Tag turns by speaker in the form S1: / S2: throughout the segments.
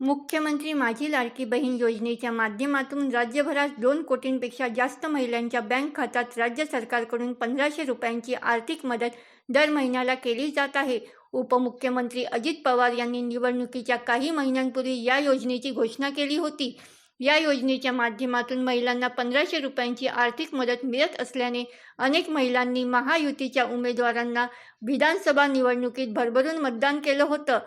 S1: मुख्यमंत्री माझी लाडकी बहीण योजनेच्या माध्यमातून राज्यभरात दोन कोटींपेक्षा जास्त महिलांच्या बँक खात्यात राज्य सरकारकडून पंधराशे रुपयांची आर्थिक मदत दर महिन्याला केली जात आहे. उपमुख्यमंत्री अजित पवार यांनी निवडणुकीच्या काही महिन्यांपूर्वी या योजनेची घोषणा केली होती. या योजनेच्या माध्यमातून महिलांना पंधराशे रुपयांची आर्थिक मदत मिळत असल्याने अनेक महिलांनी महायुतीच्या उमेदवारांना विधानसभा निवडणुकीत भरभरून मतदान केलं होतं.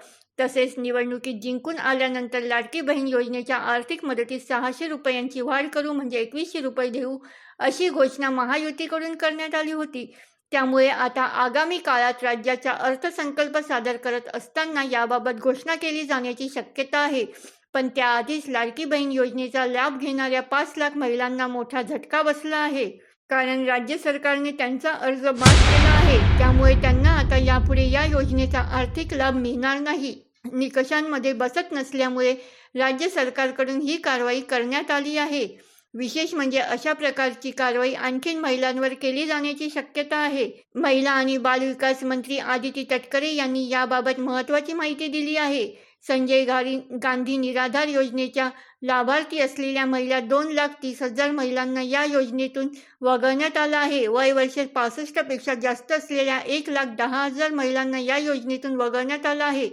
S1: तसेच निवडणुकीत जिंकून आल्यानंतर लाडकी बहीण योजनेच्या आर्थिक मदतीत सहाशे रुपयांची वाढ करू म्हणजे एकवीसशे रुपये देऊ अशी घोषणा महायुतीकडून करण्यात आली होती. त्यामुळे आता आगामी काळात राज्याचा अर्थसंकल्प सादर करत असताना याबाबत घोषणा केली जाण्याची शक्यता आहे. पण त्याआधीच लाडकी बहीण योजनेचा लाभ घेणाऱ्या पाच लाख महिलांना मोठा झटका बसला आहे. कारण राज्य सरकारने त्यांचा अर्ज बाद केला आहे. त्यामुळे त्यांना आता यापुढे या योजनेचा आर्थिक लाभ मिळणार नाही. निकषांमध्ये बसत नसल्यामुळे राज्य सरकारकडून ही कारवाई करण्यात आली आहे. विशेष म्हणजे अशा प्रकारची कारवाई आणखीन महिलांवर केली जाण्याची शक्यता आहे. महिला आणि बालविकास मंत्री आदिती तटकरे यांनी याबाबत महत्त्वाची माहिती दिली आहे. संजय गारी गांधी निराधार योजनेच्या लाभार्थी असलेल्या महिला दोन लाख तीस हजार महिलांना या योजनेतून वगळण्यात आलं आहे. वय वर्ष पासष्टपेक्षा जास्त असलेल्या एक लाख दहा हजार महिलांना या योजनेतून वगळण्यात आलं आहे.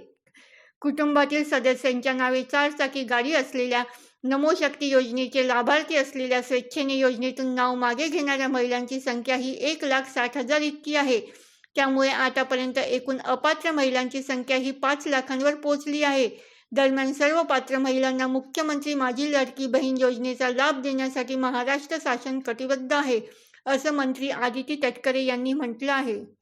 S1: कुटुंबातील सदस्यांच्या नावे चारचाकी गाडी असलेल्या नमो शक्ती योजनेचे लाभार्थी असलेल्या स्वेच्छेने योजनेतून नाव मागे घेणाऱ्या महिलांची संख्या ही एक लाख साठ हजार इतकी आहे. त्यामुळे आतापर्यंत एकूण अपात्र महिलांची संख्या ही पाच लाखांवर पोहोचली आहे. दरम्यान सर्व पात्र महिलांना मुख्यमंत्री माझी लडकी बहीण योजनेचा लाभ देण्यासाठी महाराष्ट्र शासन कटिबद्ध आहे असं मंत्री आदिती तटकरे यांनी म्हटलं आहे.